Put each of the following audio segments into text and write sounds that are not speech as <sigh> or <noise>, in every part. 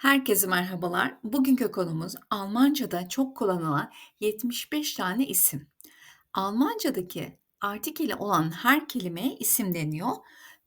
Herkese merhabalar. Bugünkü konumuz Almanca'da çok kullanılan 75 tane isim. Almanca'daki artikeli olan her kelimeye isim deniyor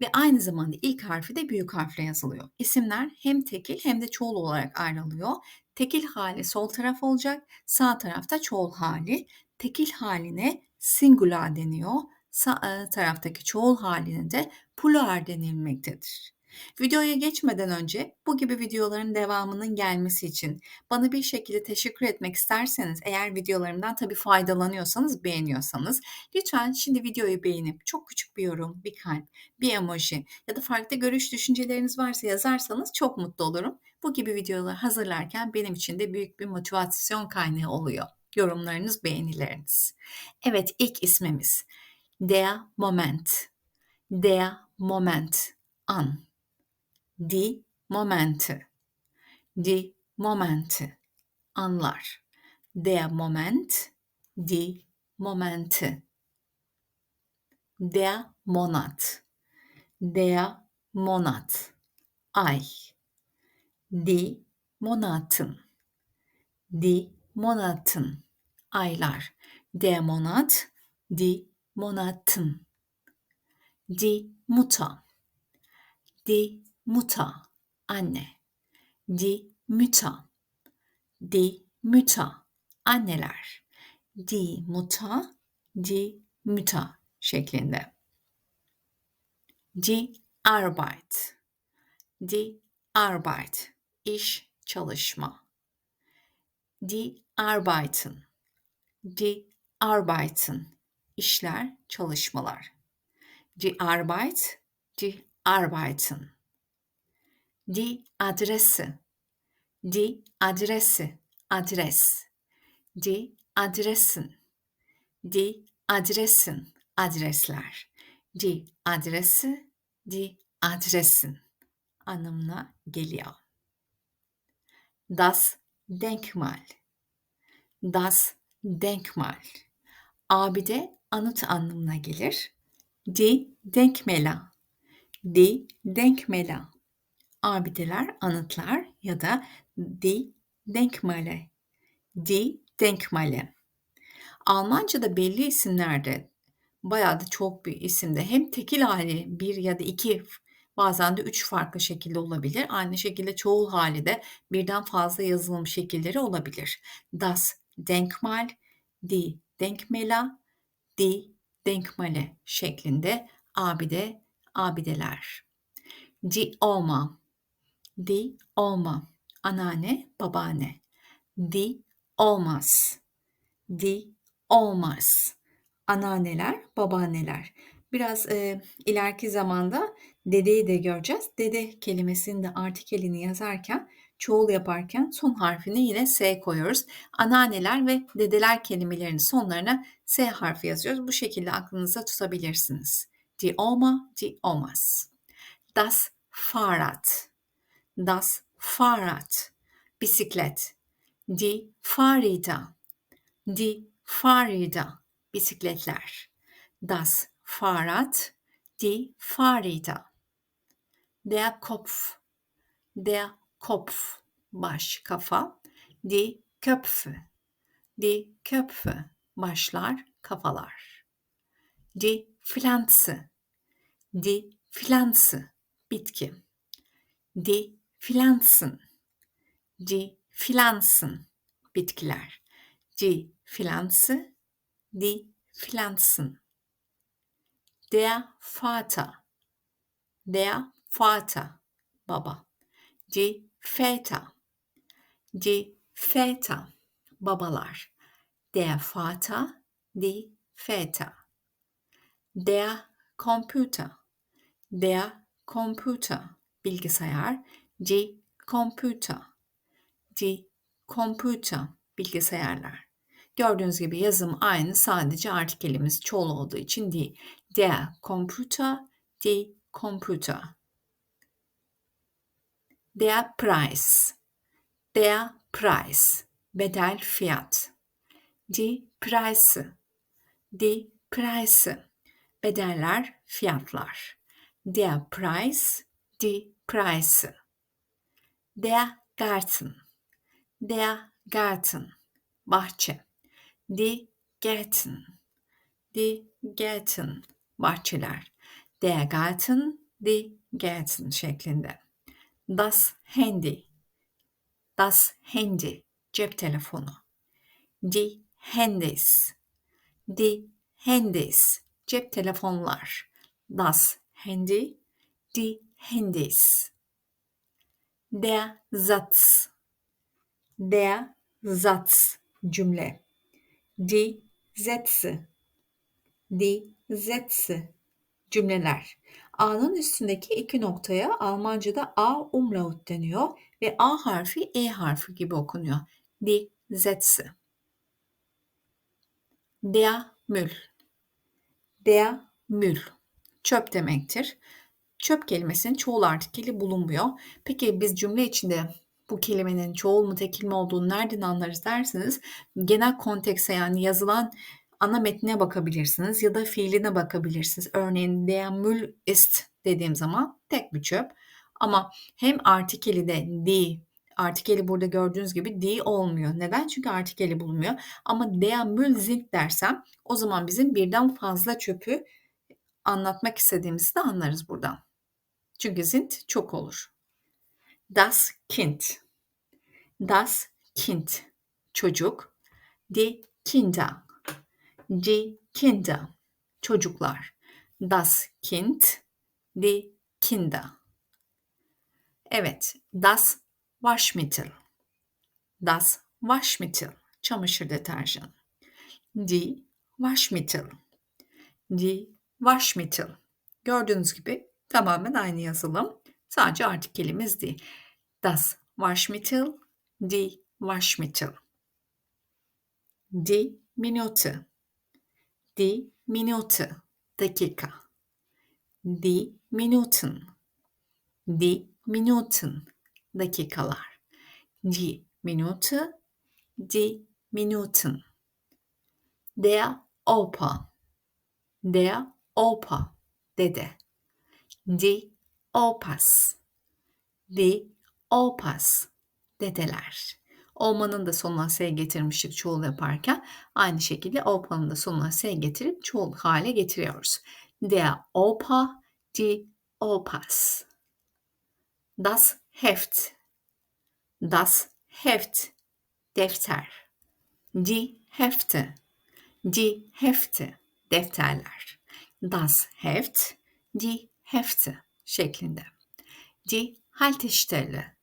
ve aynı zamanda ilk harfi de büyük harfle yazılıyor. İsimler hem tekil hem de çoğul olarak ayrılıyor. Tekil hali sol taraf olacak, sağ tarafta çoğul hali. Tekil haline singular deniyor, sağ e, taraftaki çoğul haline de plural denilmektedir. Videoya geçmeden önce bu gibi videoların devamının gelmesi için bana bir şekilde teşekkür etmek isterseniz eğer videolarımdan tabii faydalanıyorsanız, beğeniyorsanız lütfen şimdi videoyu beğenip çok küçük bir yorum, bir kalp, bir emoji ya da farklı görüş düşünceleriniz varsa yazarsanız çok mutlu olurum. Bu gibi videoları hazırlarken benim için de büyük bir motivasyon kaynağı oluyor. Yorumlarınız, beğenileriniz. Evet ilk ismimiz. Der Moment. Der Moment. An die Momente. Die Momente. Anlar. Der Moment, die Momente. Der Monat. Der Monat. Ay. Die Monaten. Die Monaten. Aylar. Der Monat, die Monaten. Die Mutter. Die Mutter, anne. Die Mütter. Die Mütter, anneler. Die Mutter, die Mütter şeklinde. Die Arbeit. Die Arbeit, iş, çalışma. Die Arbeiten. Die Arbeiten, işler, çalışmalar. Die Arbeit, die Arbeiten die Adresse, die Adresse, adres, die Adressen, die Adressen, adresler, die Adresse, die Adressen anlamına geliyor. Das Denkmal, das Denkmal, abide anıt anlamına gelir. Die Denkmäler, die Denkmäler abideler, anıtlar ya da die Denkmale. Die Denkmale. Almanca'da belli isimlerde bayağı da çok bir isimde hem tekil hali bir ya da iki bazen de üç farklı şekilde olabilir. Aynı şekilde çoğul hali de birden fazla yazılım şekilleri olabilir. Das Denkmal, die Denkmäler, die Denkmale şeklinde abide, abideler. Die Oma, Di olma. Anneanne, babaanne. Di olmaz. Di olmaz. Anneanneler, babaanneler. Biraz e, ileriki zamanda dedeyi de göreceğiz. Dede kelimesinin de artikelini yazarken, çoğul yaparken son harfini yine S koyuyoruz. Anneanneler ve dedeler kelimelerinin sonlarına S harfi yazıyoruz. Bu şekilde aklınıza tutabilirsiniz. Die Oma, die Omas. Das Fahrrad das Fahrrad, bisiklet. Die Fahrräder, die Fahrräder, bisikletler. Das Fahrrad, die Fahrräder. Der Kopf, der Kopf, baş, kafa. Die Köpfe, die Köpfe, başlar, kafalar. Die Pflanze, die Pflanze, bitki. Die Pflanzen. Die Pflanzen. Bitkiler. Die Pflanze. Die Pflanzen. Der Vater. Der Vater. Baba. Die Väter. Die Väter. Babalar. Der Vater. Die Väter. Der Computer. Der Computer. Bilgisayar C. Computer. C. Computer. Bilgisayarlar. Gördüğünüz gibi yazım aynı sadece artikelimiz çoğul olduğu için değil. Der Computer, die Computer. Der Preis. Der Preis. Bedel fiyat. Die Preise. Die Preise. Bedeller, fiyatlar. Der Preis, die Preise. Der Garten. Der Garten. Bahçe. Die Gärten. Die Gärten. Bahçeler. Der Garten, die Gärten şeklinde. Das Handy. Das Handy. Cep telefonu. Die Handys. Die Handys. Cep telefonlar. Das Handy. Die Handys. Der Satz. Der Satz. Cümle. Die Sätze. Die Sätze. Cümleler. A'nın üstündeki iki noktaya Almanca'da A umlaut deniyor ve A harfi E harfi gibi okunuyor. Die Sätze. Der Müll. Der Müll. Çöp demektir. Çöp kelimesinin çoğul artikeli bulunmuyor. Peki biz cümle içinde bu kelimenin çoğul mu tekil mi olduğunu nereden anlarız derseniz genel kontekse yani yazılan ana metnine bakabilirsiniz ya da fiiline bakabilirsiniz. Örneğin der Müll ist dediğim zaman tek bir çöp. Ama hem artikeli de die artikeli burada gördüğünüz gibi die olmuyor. Neden? Çünkü artikeli bulunmuyor. Ama der Müll sind dersem o zaman bizim birden fazla çöpü anlatmak istediğimizi de anlarız buradan. Çünkü sind çok olur. Das Kind. Das Kind. Çocuk. Die Kinder. Die Kinder. Çocuklar. Das Kind. Die Kinder. Evet. Das Waschmittel. Das Waschmittel. Çamaşır deterjanı. Die Waschmittel. Die Waschmittel. Gördüğünüz gibi tamamen aynı yazılım. Sadece artikelimiz değil. Das Waschmittel, die Waschmittel. Die Minute. Die Minute. Dakika. Die Minuten. Die Minuten. Dakikalar. Die Minute. Die Minuten. Der Opa. Der Opa. Dede. Die Opas. Die Opas. Dedeler. Olmanın da sonuna S getirmiştik çoğul yaparken. Aynı şekilde Opa'nın da sonuna S getirip çoğul hale getiriyoruz. Der Opa, die Opas. Das Heft. Das Heft. Defter. Die Hefte. Die Hefte. Defterler. Das Heft. Die Hefte şeklinde. Die Haltestelle.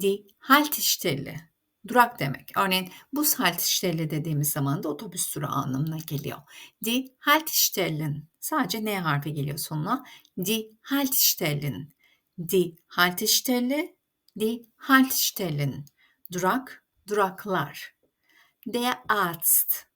Die Haltestelle. Durak demek. Örneğin bus Haltestelle dediğimiz zaman da otobüs durağı anlamına geliyor. Die Haltestellen. Sadece N harfi geliyor sonuna. Die Haltestellen. Die Haltestelle. Die Haltestellen. Durak, duraklar. Der Arzt.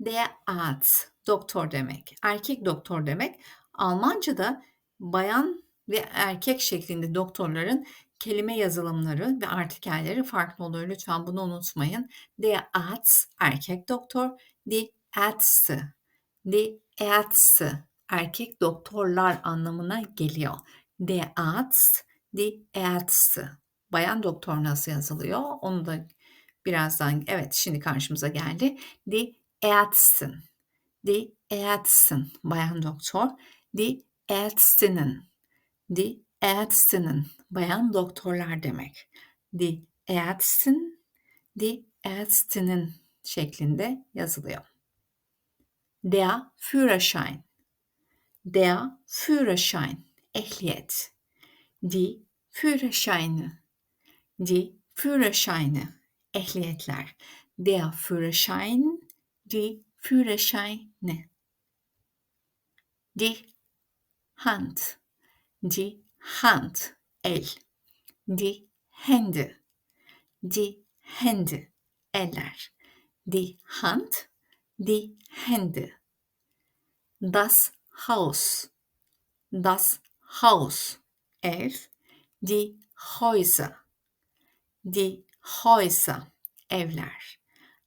Der Arzt. Doktor demek. Erkek doktor demek. Almanca'da bayan ve erkek şeklinde doktorların kelime yazılımları ve artikelleri farklı oluyor. Lütfen bunu unutmayın. Der Arzt erkek doktor, die Ärzte, die Ärzte erkek doktorlar anlamına geliyor. Der Arzt, die Ärzte. Bayan doktor nasıl yazılıyor? Onu da birazdan evet şimdi karşımıza geldi. Die Ärztin. Die Ärztin bayan doktor. Die Ärztinnen. Die Ärztinnen bayan doktorlar demek. Die Ärztin, die Ärztinnen şeklinde yazılıyor. Der Führerschein. Der Führerschein. Ehliyet. Die Führerscheine. Die Führerscheine. Ehliyetler. Der Führerschein. Die Führerscheine. Die Hand. Die Hand. El. Die Hände. Die Hände. Eller. Die Hand. Die Hände. Das Haus. Das Haus. Ev. Die Häuser. Die Häuser. Evler.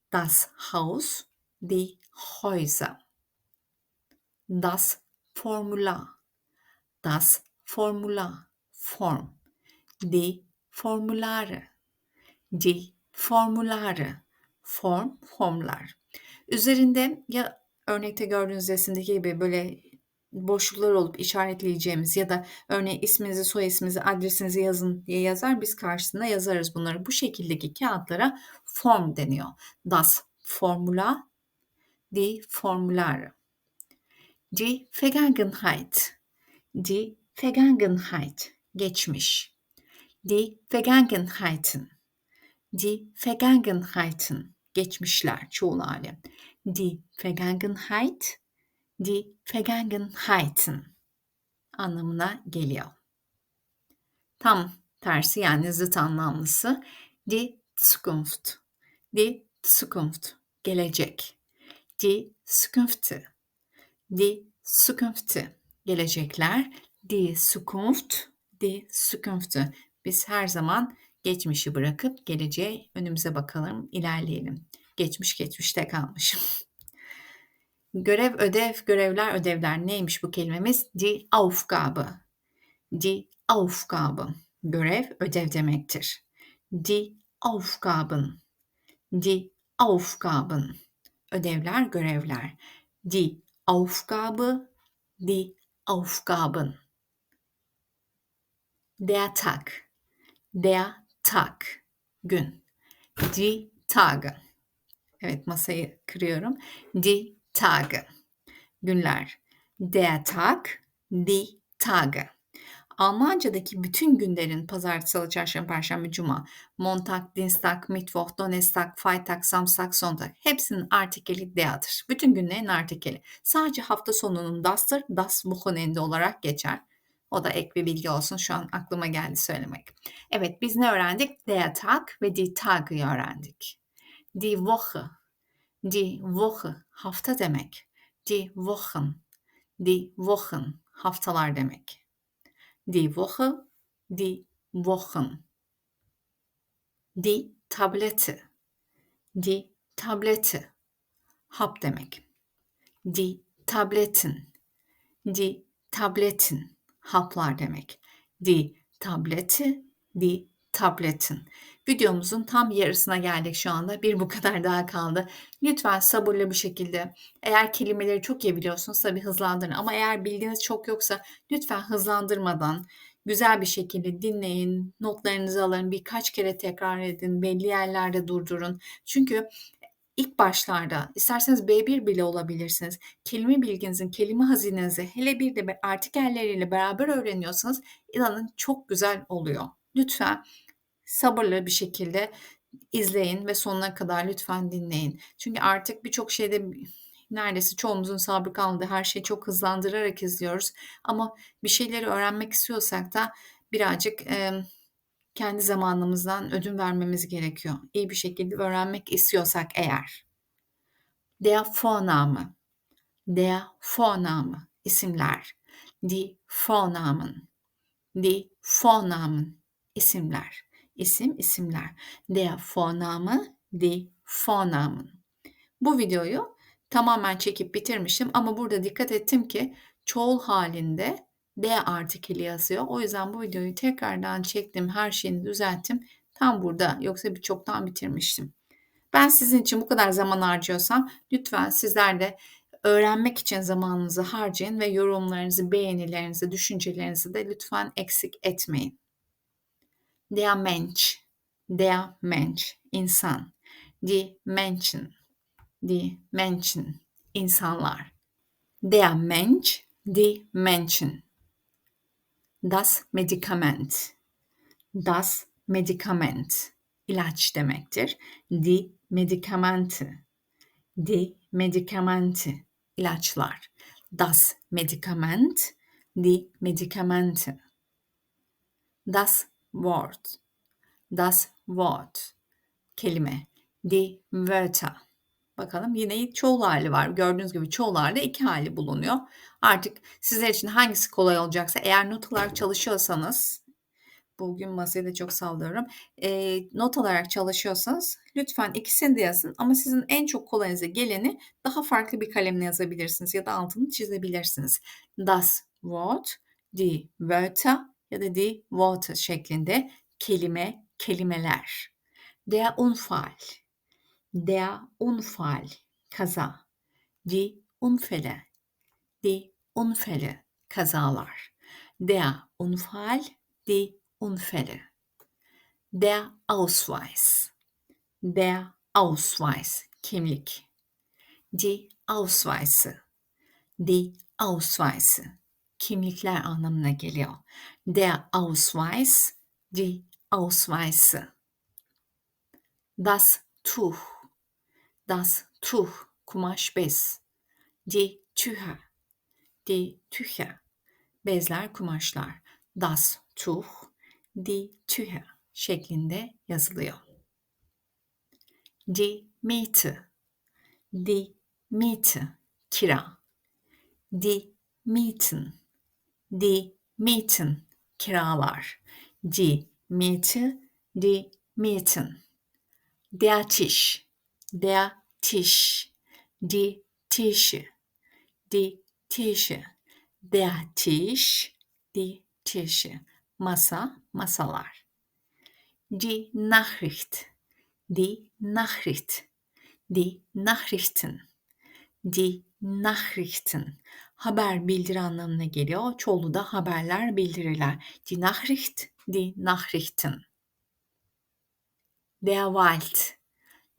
Das Haus. Die Häuser. Das Formular. Das Formular. Form. Die Formulare. die Formulare. Form, formlar. Üzerinde ya örnekte gördüğünüz resimdeki gibi böyle boşluklar olup işaretleyeceğimiz ya da örneğin isminizi, soy isminizi, adresinizi yazın diye yazar. Biz karşısında yazarız bunları. Bu şekildeki kağıtlara form deniyor. Das Formular, die Formulare. Die Vergangenheit. Die Vergangenheit. Geçmiş. Die Vergangenheiten. Die Vergangenheiten. Geçmişler çoğul hali. Die Vergangenheit. Die Vergangenheiten anlamına geliyor. Tam tersi yani zıt anlamlısı die Zukunft. Die Zukunft. Gelecek. Die Zukünfte. Die Zukünfte. Gelecekler. Die Zukunft. Die Zukünfte. Biz her zaman geçmişi bırakıp geleceğe önümüze bakalım, ilerleyelim. Geçmiş geçmişte kalmış. Görev, ödev, görevler, ödevler neymiş bu kelimemiz? Die Aufgabe. Die Aufgabe. Görev, ödev demektir. Die Aufgaben. Die Aufgaben. Ödevler, görevler. Die Aufgabe, die Aufgaben. Der Tag. Der Tag. Gün. Die Tage. Evet masayı kırıyorum. Die Tage. Günler. Der Tag, die Tage. Almanca'daki bütün günlerin pazartesi, salı, çarşamba, perşembe, cuma, Montag, Dienstag, Mittwoch, Donnerstag, Freitag, Samstag, Sonntag hepsinin artikeli der'dir. Bütün günlerin artikeli. Sadece hafta sonunun das'tır. Das Wochenende olarak geçer. O da ek bir bilgi olsun. Şu an aklıma geldi söylemek. Evet biz ne öğrendik? Der Tag ve die Tage öğrendik. Die Woche, die Woche hafta demek. Die Wochen, die Wochen haftalar demek. Die Woche, die Wochen. Die Tablette, die Tablette hap demek. Die Tabletten, die Tabletten haplar demek. Die Tablette, die Tabletten. Videomuzun tam yarısına geldik şu anda. Bir bu kadar daha kaldı. Lütfen sabırlı bir şekilde eğer kelimeleri çok iyi biliyorsunuz tabii hızlandırın. Ama eğer bilginiz çok yoksa lütfen hızlandırmadan güzel bir şekilde dinleyin, notlarınızı alın, birkaç kere tekrar edin, belli yerlerde durdurun. Çünkü ilk başlarda isterseniz B1 bile olabilirsiniz. Kelime bilginizin, kelime hazinenizi hele bir de artikelleriyle beraber öğreniyorsanız inanın çok güzel oluyor. Lütfen sabırlı bir şekilde izleyin ve sonuna kadar lütfen dinleyin. Çünkü artık birçok şeyde neredeyse çoğumuzun sabrı kalmadı. Her şeyi çok hızlandırarak izliyoruz. Ama bir şeyleri öğrenmek istiyorsak da birazcık e, kendi zamanımızdan ödün vermemiz gerekiyor. İyi bir şekilde öğrenmek istiyorsak eğer. Der Vorname. Der Vorname. isimler. Die Vornamen. Die Vornamen. isimler isim, isimler. Der Vorname, die Vornamen. Bu videoyu tamamen çekip bitirmişim ama burada dikkat ettim ki çoğul halinde D artikeli yazıyor. O yüzden bu videoyu tekrardan çektim, her şeyini düzelttim. Tam burada yoksa bir çoktan bitirmiştim. Ben sizin için bu kadar zaman harcıyorsam lütfen sizler de öğrenmek için zamanınızı harcayın ve yorumlarınızı, beğenilerinizi, düşüncelerinizi de lütfen eksik etmeyin. Der Mensch, der Mensch, insan. Die Menschen, die Menschen, insanlar. Der Mensch, die Menschen. Das Medikament, das Medikament, ilaç demektir. Die Medikamente, die Medikamente, ilaçlar. Das Medikament, die Medikamente. Das Wort. Das Wort. Kelime. Die Wörter. Bakalım yine çoğul hali var. Gördüğünüz gibi çoğul halde iki hali bulunuyor. Artık sizler için hangisi kolay olacaksa eğer not olarak çalışıyorsanız bugün masaya da çok sallıyorum. E, not olarak çalışıyorsanız lütfen ikisini de yazın ama sizin en çok kolayınıza geleni daha farklı bir kalemle yazabilirsiniz ya da altını çizebilirsiniz. Das Wort, die Wörter ya da die Worte şeklinde kelime, kelimeler. Der Unfall. Der Unfall. Kaza. Die Unfälle. Die Unfälle. Kazalar. Der Unfall. Die Unfälle. Der Ausweis. Der Ausweis. Kimlik. Die Ausweise. Die Ausweise. Kimlikler anlamına geliyor. Der Ausweis. Die Ausweise. Das Tuch. Das Tuch. Kumaş bez. Die Tücher. Die Tücher. Bezler, kumaşlar. Das Tuch. Die Tücher şeklinde yazılıyor. Die Miete. Die Miete. Kira. Die Mieten. Die Mieten. Kiralar. Die Miete. Die Mieten. Der Tisch. Der Tisch. Die Tische. Die Tische. Der Tisch. Die Tische. Masa, masalar. Die Nachricht. Die Nachricht. Die Nachrichten. Die Nachrichten. Haber bildiri anlamına geliyor. Çoğulu da haberler, bildiriler. Die Nachricht, die Nachrichten. Der Wald.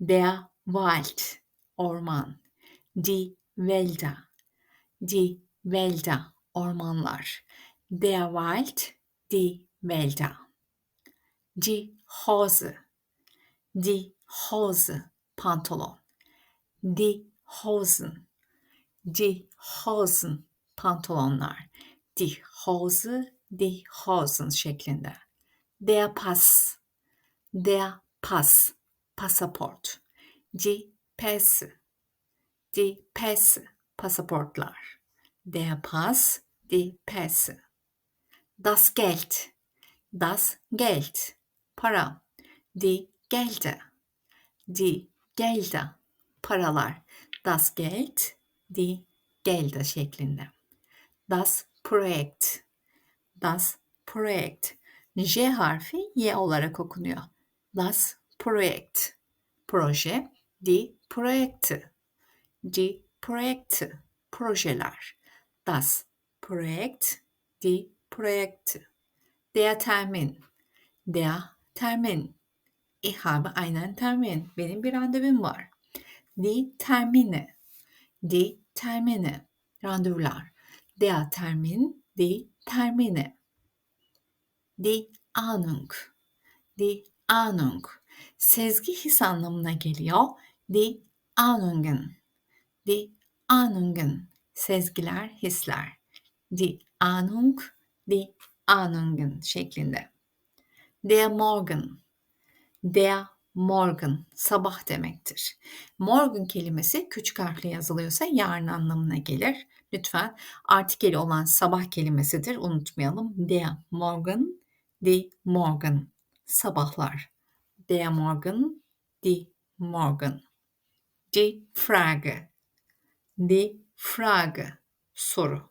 Der Wald. Orman. Die Wälder. Die Wälder. Ormanlar. Der Wald. Die Wälder. Die Hose. Die Hose. Pantolon. Die Hosen. Die Hosen. Pantolonlar. Die Hose. Die Hosen şeklinde. Der Pass. Der Pass. Pasaport. Die Pässe. Die Pässe. Pasaportlar. Der Pass. Die Pässe. Das Geld. Das Geld. Para. Die Gelder. Die Gelder. Paralar. Das Geld. Die Gelder şeklinde. Das Projekt. Das Projekt. J harfi Y olarak okunuyor. Das Projekt. Proje. Die Projekte. Die Projekte. Projeler. Das Projekt. Die Projekte. Der Termin. Der Termin. Ich habe einen Termin. Benim bir randevum var. Die Termine. Die Termine. Randevular. Der Termin. Die Termine. Die Ahnung. Die Ahnung. Sezgi his anlamına geliyor. Die Ahnungen. Die Ahnungen. Sezgiler, hisler. Die Ahnung, die Ahnungen şeklinde. Der Morgen. Der Morgen. Sabah demektir. Morgen kelimesi küçük harfle yazılıyorsa yarın anlamına gelir. Lütfen artikeli olan sabah kelimesidir. Unutmayalım. Der Morgen, die Morgen. Sabahlar. Der Morgen, die Morgen. Die Frage. Die Frage. Soru.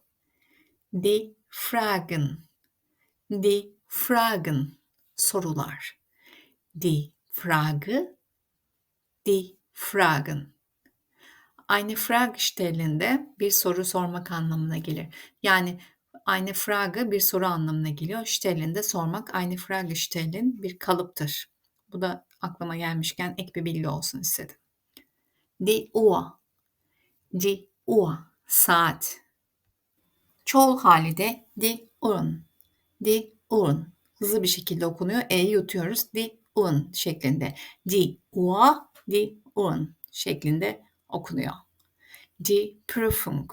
Die Fragen. Die Fragen. Sorular. Die Frage. Die Fragen. Eine Fragestellende bir soru sormak anlamına gelir. Yani eine Frage bir soru anlamına geliyor. Stellende sormak. Eine Frage stellen bir kalıptır. Bu da aklıma gelmişken ek bir bilgi olsun istedim. Die Uhr. Die Uhr. Saat. Çoğul hali de die Uhren. Die Uhren. Hızlı bir şekilde okunuyor. E'yi yutuyoruz. Die Uhren şeklinde. Die Uhr, die Uhren şeklinde okunuyor. Die Prüfung.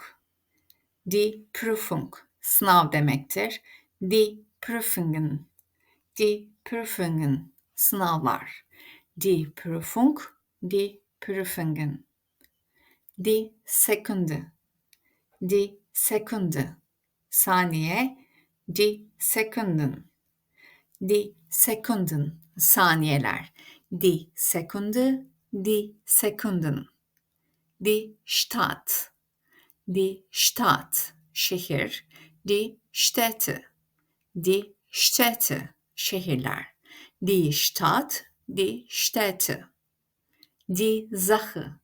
Die Prüfung. Sınav demektir. Die Prüfungen. Die Prüfungen. Sınavlar. Die Prüfung. Die Prüfungen. Die Sekunde. Die Sekunde. Saniye. Die Sekunden. Die Sekunden. Saniyeler. Die Sekunde. Die Sekunden. Die Stadt. Die Stadt. Şehir. Die Städte. Die Städte. Şehirler. Die Stadt. die Städte, die Sache,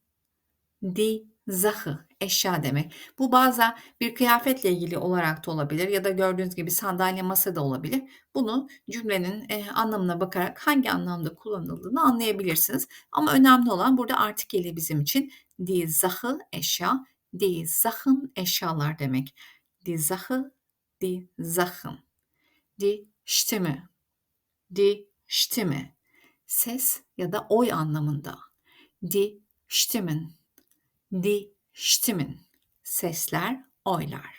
die Sache, eşya demek. Bu bazen bir kıyafetle ilgili olarak da olabilir ya da gördüğünüz gibi sandalye, masa da olabilir. Bunu cümlenin e, anlamına bakarak hangi anlamda kullanıldığını anlayabilirsiniz. Ama önemli olan burada artikeli bizim için die Sache, eşya, die Sachen, eşyalar demek. Die Sache, die Sachen, die Stimme, die Stimme, ses ya da oy anlamında. Die Stimmen, die Stimmen, sesler, oylar.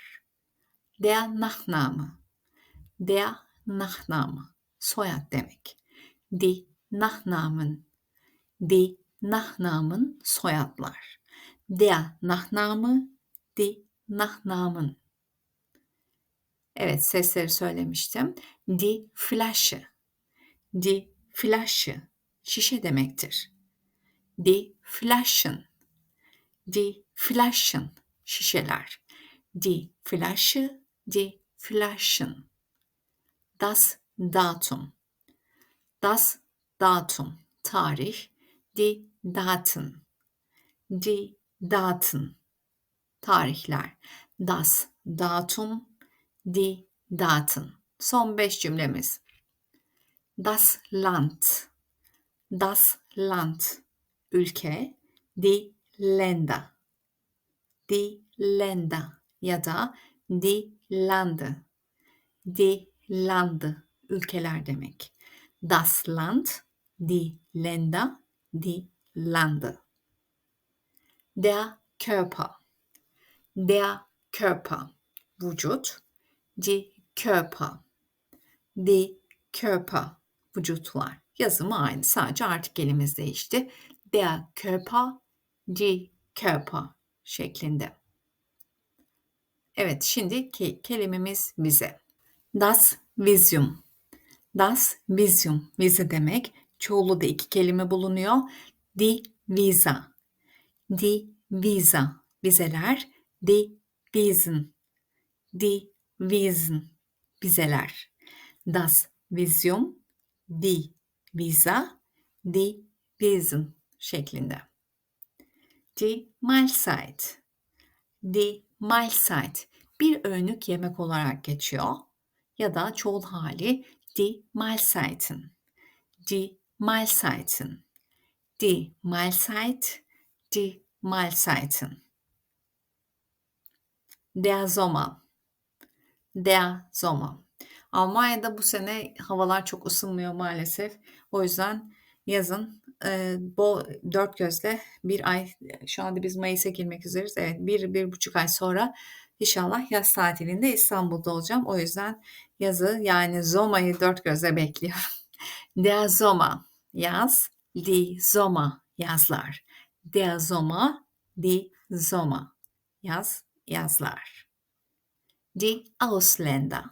Der Nachname, der Nachname, soyad demek. Die Nachnamen, die Nachnamen, soyadlar. Der Nachname, die Nachnamen. Evet, sesleri söylemiştim. Die Flasche, die Flasche, şişe demektir. Die Flaschen, die Flaschen, şişeler. Die Flasche, die Flaschen. Das Datum, das Datum, tarih. Die Daten, die Daten, tarihler. Das Datum, die Daten. Son beş cümlemiz. Das Land, das Land, ülke. Die Länder, die Länder ya da die Lande, die Lande, ülkeler demek. Das Land, die Länder, die Lande. Der Körper, der Körper, vücut. Die Körper, die Körper, vücutlar. Yazımı aynı, sadece artikelimiz değişti. Der Körper, die Körper şeklinde. Evet, şimdi ke kelimemiz vize. Das Visium. Das Visium, vize demek. Çoğulu da iki kelime bulunuyor. Die Visa. Die Visa, vizeler. Die Wiesen. Die Wiesen, vizeler. Das Visium, die Visa, die Wiesen şeklinde. Die Mahlzeit. Die Mahlzeit bir öğünlük yemek olarak geçiyor ya da çoğul hali die Mahlzeiten. Die Mahlzeiten. Die Mahlzeit, die Mahlzeiten. Der Sommer. Der Sommer. Almanya'da bu sene havalar çok ısınmıyor maalesef. O yüzden yazın e, bu dört gözle bir ay, şu anda biz Mayıs'a girmek üzereyiz. Evet bir, bir buçuk ay sonra inşallah yaz tatilinde İstanbul'da olacağım. O yüzden yazı yani Zoma'yı dört gözle bekliyorum. <laughs> Der Sommer, yaz, die Sommer, yazlar. Der Sommer, die Sommer, yaz, yazlar. Die Ausländer,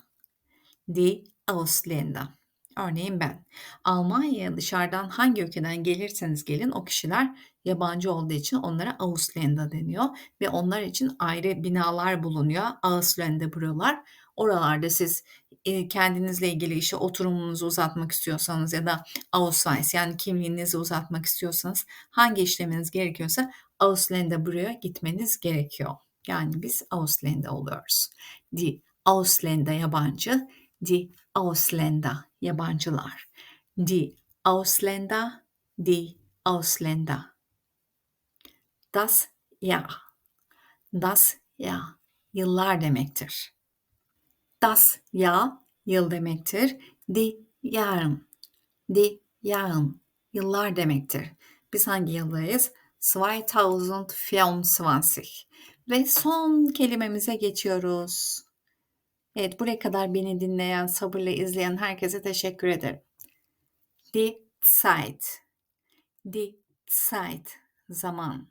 die Ausländer. Örneğin ben. Almanya'ya dışarıdan hangi ülkeden gelirseniz gelin o kişiler yabancı olduğu için onlara Ausländer deniyor ve onlar için ayrı binalar bulunuyor. Ausländer buralar. Oralarda siz e, kendinizle ilgili işte oturumunuzu uzatmak istiyorsanız ya da Ausweis yani kimliğinizi uzatmak istiyorsanız hangi işleminiz gerekiyorsa Ausländer buraya gitmeniz gerekiyor. Yani biz Ausländer oluyoruz. Die Ausländer yabancı, die Ausländer yabancılar. Die Ausländer, die Ausländer. Das Jahr. Das Jahr yıllar demektir. Das Jahr yıl demektir. Die Jahren. Die Jahren yıllar demektir. Biz hangi yıldayız? 2024. Ve son kelimemize geçiyoruz. Evet, buraya kadar beni dinleyen, sabırla izleyen herkese teşekkür ederim. Die Zeit. Zaman.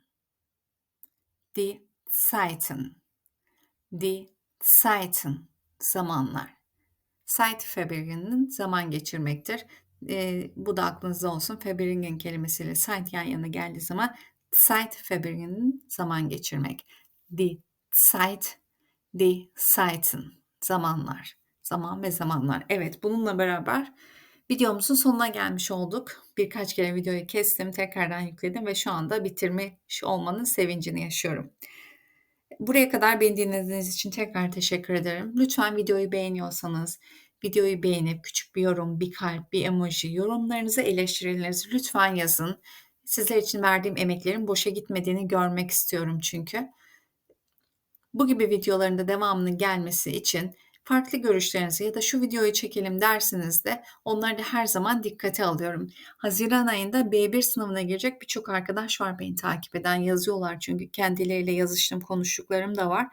Die Zeiten. Zamanlar. Zeit verbringen zaman geçirmektir. E, bu da aklınızda olsun. Verbringen kelimesiyle Zeit yan yana geldiği zaman Zeit verbringen zaman geçirmek. Die Zeit, die Zeiten zamanlar. Zaman ve zamanlar. Evet bununla beraber Videomuzun sonuna gelmiş olduk. Birkaç kere videoyu kestim, tekrardan yükledim ve şu anda bitirmiş olmanın sevincini yaşıyorum. Buraya kadar beni dinlediğiniz için tekrar teşekkür ederim. Lütfen videoyu beğeniyorsanız, videoyu beğenip küçük bir yorum, bir kalp, bir emoji, yorumlarınızı, eleştirilerinizi lütfen yazın. Sizler için verdiğim emeklerin boşa gitmediğini görmek istiyorum çünkü. Bu gibi videoların da devamının gelmesi için farklı görüşlerinizi ya da şu videoyu çekelim dersiniz de onları da her zaman dikkate alıyorum. Haziran ayında B1 sınavına girecek birçok arkadaş var beni takip eden yazıyorlar çünkü kendileriyle yazıştım konuştuklarım da var.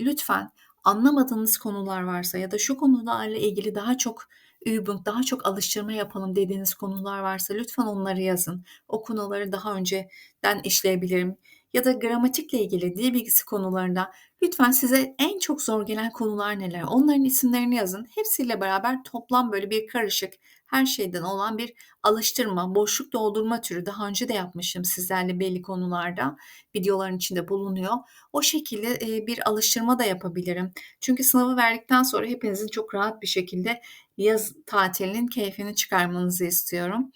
Lütfen anlamadığınız konular varsa ya da şu konularla ilgili daha çok Übung, daha çok alıştırma yapalım dediğiniz konular varsa lütfen onları yazın. O konuları daha önceden işleyebilirim ya da gramatikle ilgili dil bilgisi konularında lütfen size en çok zor gelen konular neler? Onların isimlerini yazın. Hepsiyle beraber toplam böyle bir karışık her şeyden olan bir alıştırma, boşluk doldurma türü daha önce de yapmışım sizlerle belli konularda. Videoların içinde bulunuyor. O şekilde bir alıştırma da yapabilirim. Çünkü sınavı verdikten sonra hepinizin çok rahat bir şekilde yaz tatilinin keyfini çıkarmanızı istiyorum.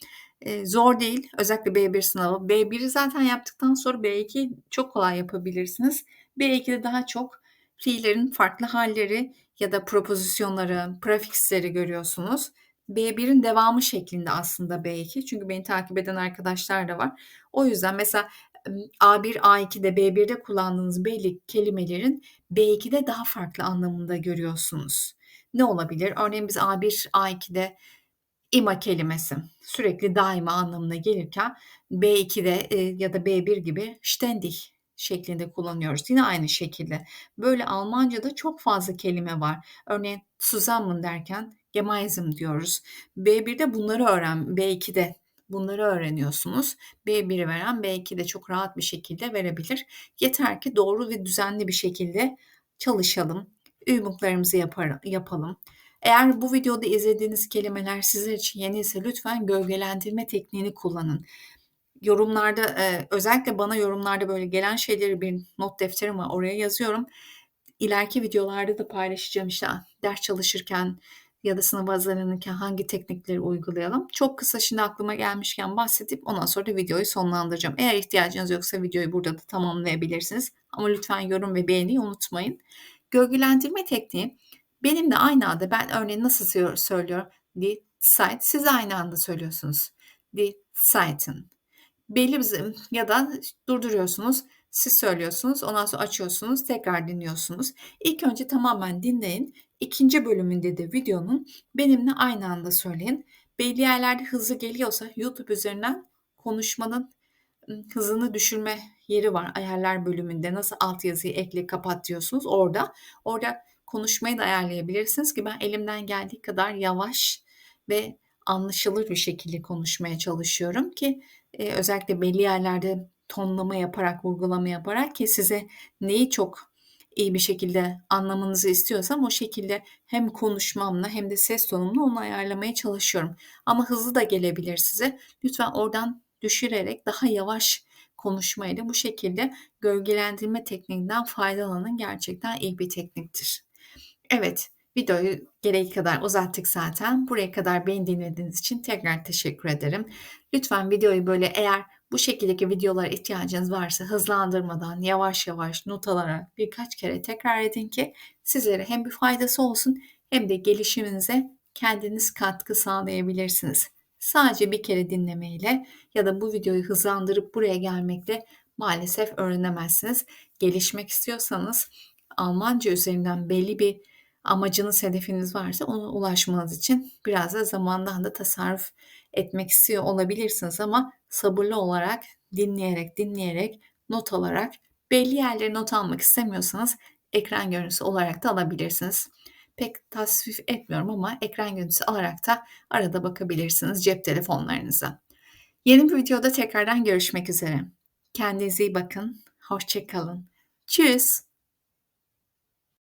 Zor değil. Özellikle B1 sınavı. B1'i zaten yaptıktan sonra B2'yi çok kolay yapabilirsiniz. B2'de daha çok fiillerin farklı halleri ya da propozisyonları, prefiksleri görüyorsunuz. B1'in devamı şeklinde aslında B2. Çünkü beni takip eden arkadaşlar da var. O yüzden mesela A1, A2'de, B1'de kullandığınız belli kelimelerin B2'de daha farklı anlamında görüyorsunuz. Ne olabilir? Örneğin biz A1, A2'de ima kelimesi sürekli daima anlamına gelirken B2'de e, ya da B1 gibi ständig şeklinde kullanıyoruz. Yine aynı şekilde. Böyle Almanca'da çok fazla kelime var. Örneğin zusammen derken gemeinsam diyoruz. B1'de bunları öğren, B2'de bunları öğreniyorsunuz. B1'i veren B2'de çok rahat bir şekilde verebilir. Yeter ki doğru ve düzenli bir şekilde çalışalım. Übunglarımızı yapar, yapalım. Eğer bu videoda izlediğiniz kelimeler sizler için yeni ise lütfen gölgelendirme tekniğini kullanın. Yorumlarda özellikle bana yorumlarda böyle gelen şeyleri bir not defterim var oraya yazıyorum. İleriki videolarda da paylaşacağım işte ders çalışırken ya da sınav hazırlanırken hangi teknikleri uygulayalım. Çok kısa şimdi aklıma gelmişken bahsedip ondan sonra da videoyu sonlandıracağım. Eğer ihtiyacınız yoksa videoyu burada da tamamlayabilirsiniz. Ama lütfen yorum ve beğeniyi unutmayın. Gölgelendirme tekniği benim de aynı anda ben örneğin nasıl söylüyorum? Die Zeit. Siz aynı anda söylüyorsunuz. Die Zeiten. Belli bir ya da durduruyorsunuz. Siz söylüyorsunuz. Ondan sonra açıyorsunuz. Tekrar dinliyorsunuz. İlk önce tamamen dinleyin. İkinci bölümünde de videonun benimle aynı anda söyleyin. Belli yerlerde hızlı geliyorsa YouTube üzerinden konuşmanın hızını düşürme yeri var. Ayarlar bölümünde nasıl altyazıyı ekle kapat diyorsunuz. Orada. Orada konuşmayı da ayarlayabilirsiniz ki ben elimden geldiği kadar yavaş ve anlaşılır bir şekilde konuşmaya çalışıyorum ki e, özellikle belli yerlerde tonlama yaparak, vurgulama yaparak ki size neyi çok iyi bir şekilde anlamanızı istiyorsam o şekilde hem konuşmamla hem de ses tonumla onu ayarlamaya çalışıyorum. Ama hızlı da gelebilir size. Lütfen oradan düşürerek daha yavaş konuşmayla bu şekilde gölgelendirme tekniğinden faydalanın. Gerçekten iyi bir tekniktir. Evet, videoyu gereği kadar uzattık zaten. Buraya kadar beni dinlediğiniz için tekrar teşekkür ederim. Lütfen videoyu böyle eğer bu şekildeki videolara ihtiyacınız varsa hızlandırmadan yavaş yavaş not alarak birkaç kere tekrar edin ki sizlere hem bir faydası olsun hem de gelişiminize kendiniz katkı sağlayabilirsiniz. Sadece bir kere dinlemeyle ya da bu videoyu hızlandırıp buraya gelmekle maalesef öğrenemezsiniz. Gelişmek istiyorsanız Almanca üzerinden belli bir amacınız, hedefiniz varsa ona ulaşmanız için biraz da zamandan da tasarruf etmek istiyor olabilirsiniz ama sabırlı olarak, dinleyerek, dinleyerek, not alarak belli yerleri not almak istemiyorsanız ekran görüntüsü olarak da alabilirsiniz. Pek tasvip etmiyorum ama ekran görüntüsü alarak da arada bakabilirsiniz cep telefonlarınıza. Yeni bir videoda tekrardan görüşmek üzere. Kendinize iyi bakın. Hoşçakalın. Tschüss.